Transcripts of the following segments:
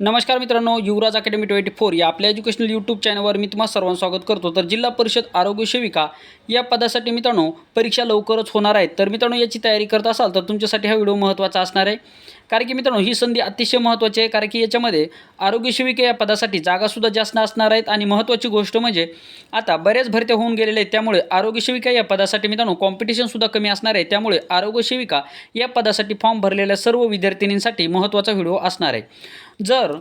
नमस्कार मित्रांनो युवराज academy twenty four या आपल्या एज्युकेशनल यूट्यूब चॅनलवर मी तुम्हाला सर्वांचं स्वागत करतो. तर जिल्हा परिषद आरोग्य सेविका या पदासाठी मित्रांनो परीक्षा लवकरच होणार आहेत. तर मित्रांनो याची तयारी करत असाल तर तुमच्यासाठी हा व्हिडिओ महत्त्वाचा असणार आहे. कारण की मित्रांनो ही संधी अतिशय महत्त्वाची आहे कारण की याच्यामध्ये आरोग्य सेविका या पदासाठी जागासुद्धा जास्त असणार आहेत. आणि महत्त्वाची गोष्ट म्हणजे आता बऱ्याच भरत्या होऊन गेलेल्या आहेत. त्यामुळे आरोग्य सेविका या पदासाठी मित्रांनो कॉम्पिटिशनसुद्धा कमी असणार आहे. त्यामुळे आरोग्य सेविका या पदासाठी फॉर्म भरलेल्या सर्व विद्यार्थिनींसाठी महत्त्वाचा व्हिडिओ असणार आहे. जर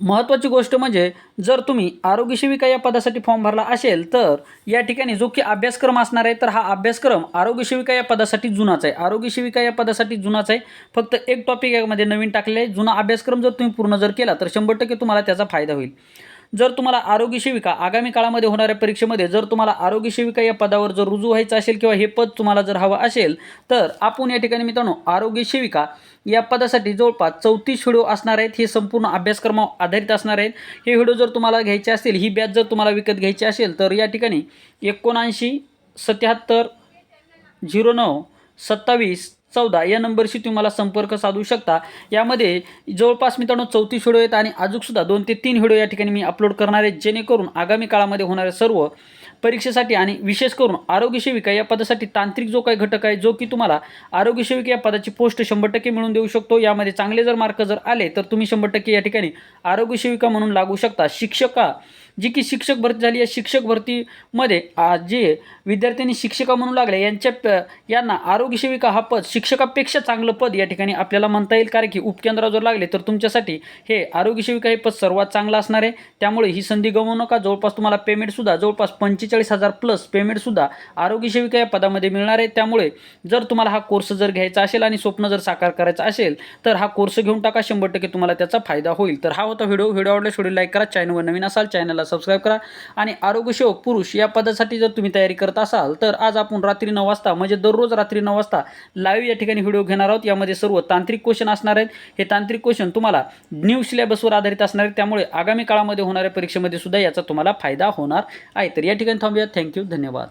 महत्त्वाची गोष्ट म्हणजे जर तुम्ही आरोग्य सेविका या पदासाठी फॉर्म भरला असेल तर या ठिकाणी जो की अभ्यासक्रम असणार आहे तर हा अभ्यासक्रम आरोग्य सेविका या पदासाठी जुनाच आहे. आरोग्य सेविका या पदासाठी जुनाच आहे. फक्त एक टॉपिक यामध्ये नवीन टाकले आहे. जुना अभ्यासक्रम जर तुम्ही पूर्ण जर केला तर शंभर टक्के तुम्हाला त्याचा फायदा होईल. जर तुम्हाला आरोग्य सेविका आगामी काळामध्ये होणाऱ्या परीक्षेमध्ये जर तुम्हाला आरोग्य सेविका या पदावर जर रुजू व्हायचं असेल किंवा हे पद तुम्हाला जर हवं असेल तर आपण या ठिकाणी मित्रांनो आरोग्य सेविका या पदासाठी जवळपास चौतीस व्हिडिओ असणार आहेत. हे संपूर्ण अभ्यासक्रमावर आधारित असणार आहेत. हे व्हिडिओ जर तुम्हाला घ्यायचे असतील ही बॅच जर तुम्हाला विकत घ्यायची असेल तर या ठिकाणी एकोणऐंशी सत्याहत्तर झिरो नऊ सत्तावीस चौदा या नंबरशी तुम्ही मला संपर्क साधू शकता. यामध्ये जवळपास मित्रांनो चौतीस व्हिडिओ आहेत आणि अजूनसुद्धा दोन ते तीन व्हिडिओ या ठिकाणी मी अपलोड करणार आहे जेणेकरून आगामी काळामध्ये होणाऱ्या सर्व परीक्षेसाठी आणि विशेष करून आरोग्य सेविका या पदासाठी तांत्रिक जो काही घटक आहे जो की तुम्हाला आरोग्य सेविका या पदाची पोस्ट शंभर टक्के मिळून देऊ शकतो. यामध्ये चांगले जर मार्क जर आले तर तुम्ही शंभर टक्के या ठिकाणी आरोग्य सेविका म्हणून लागू शकता. शिक्षका जी की शिक्षक भरती झाली आहे शिक्षक भरतीमध्ये जे विद्यार्थ्यांनी शिक्षिका म्हणून लागले यांच्या प- यांना आरोग्य सेविका हा पद शिक्षकापेक्षा चांगलं पद या ठिकाणी आपल्याला म्हणता येईल. कारण की उपकेंद्रावर जर लागले तर तुमच्यासाठी हे आरोग्य सेविका हे पद सर्वात चांगलं असणार आहे. त्यामुळे ही संधी गमवू नका. जवळपास तुम्हाला पेमेंटसुद्धा जवळपास पंचेचाळीस हजार प्लस पेमेंटसुद्धा आरोग्य सेविका या पदामध्ये मिळणार आहे. त्यामुळे जर तुम्हाला हा कोर्स जर घ्यायचा असेल आणि स्वप्न जर साकार करायचं असेल तर हा कोर्स घेऊन टाका. शंभर टक्के तुम्हाला त्याचा फायदा होईल. तर हा होता व्हिडिओ. व्हिडिओ आवडल्यास व्हिडिओ लाईक करा. चॅनलवर नवीन असाल चॅनलला सबस्क्राईब करा. आणि आरोग्यसेवक पुरुष या पदासाठी जर तुम्ही तयारी करत असाल तर आज आपण रात्री नऊ वाजता म्हणजे दररोज रात्री नऊ वाजता लाईव्ह या ठिकाणी व्हिडिओ घेणार आहोत. यामध्ये सर्व तांत्रिक क्वेश्चन असणार आहेत. हे तांत्रिक क्वेश्चन तुम्हाला न्यू सिलेबसवर आधारित असणार आहेत. त्यामुळे आगामी काळामध्ये होणाऱ्या परीक्षेमध्ये सुद्धा याचा तुम्हाला फायदा होणार आहे. तर या ठिकाणी थांबूया. थँक्यू धन्यवाद.